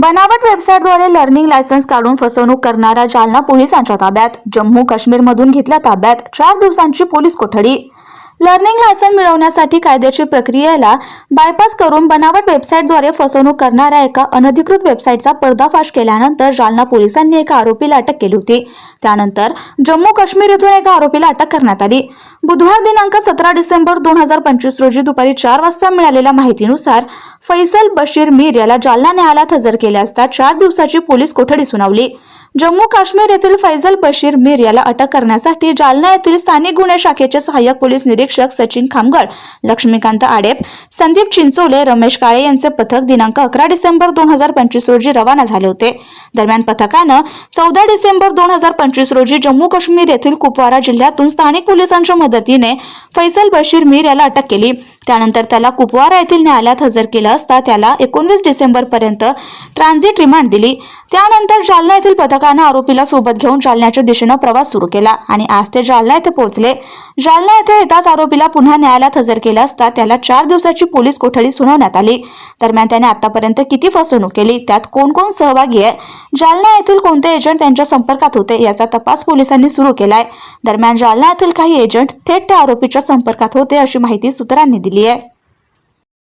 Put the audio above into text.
बनावट वेबसाईटद्वारे learning licence काढून फसवणूक करणाऱ्या जालना पोलिसांच्या ताब्यात. जम्मू काश्मीरमधून घेतल्या ताब्यात चार दिवसांची पोलीस कोठडी. लर्निंग लायसन मिळवण्यासाठी कायदेशीर प्रक्रियेला बायपास करून बनावट वेबसाईटद्वारे फसवणूक करणाऱ्या एका अनधिकृत वेबसाईटचा पर्दाफाश केल्यानंतर जालना पोलिसांनी एका आरोपीला अटक केली होती. त्यानंतर जम्मू काश्मीर येथून एका आरोपीला अटक करण्यात आली. बुधवार दिनांक सतरा डिसेंबर दोन हजार पंचवीस रोजी दुपारी चार वाजता मिळालेल्या माहितीनुसार फैसल बशीर मीर याला जालना न्यायालयात हजर केले असता चार दिवसाची पोलीस कोठडी सुनावली. जम्मू काश्मीर येथील फैजल बशीर मीर याला अटक करण्यासाठी जालना येथील स्थानिक गुन्हे शाखेचे सहाय्यक पोलीस निरीक्षक सचिन खामगड लक्ष्मीकांत आडेप संदीप चिंचोले रमेश काळे यांचे पथक दिनांक अकरा डिसेंबर दोन हजार पंचवीस रोजी रवाना झाले होते. दरम्यान पथकानं चौदा डिसेंबर दोन हजार पंचवीस रोजी जम्मू काश्मीर येथील कुपवारा जिल्ह्यातून स्थानिक पोलिसांच्या मदतीने फैसल बशीर मीर याला अटक केली. त्यानंतर त्याला कुपवारा येथील न्यायालयात हजर केलं असता त्याला एकोणवीस डिसेंबर पर्यंत ट्रान्झिट रिमांड दिली. त्यानंतर जालना येथील पथकानं आरोपीला सोबत घेऊन जालन्याच्या दिशेनं प्रवास सुरू केला आणि आज ते जालना येथे पोहोचले. जालना येथे येताच आरोपीला पुन्हा न्यायालयात हजर केलं असता त्याला चार दिवसाची पोलीस कोठडी सुनावण्यात आली. दरम्यान त्याने आतापर्यंत किती फसवणूक केली त्यात कोण कोण सहभागी आहे जालना येथील कोणते एजंट त्यांच्या संपर्कात होते याचा तपास पोलिसांनी सुरू केलाय. दरम्यान जालना येथील काही एजंट थेट त्या आरोपीच्या संपर्कात होते अशी माहिती सूत्रांनी दिली आहे.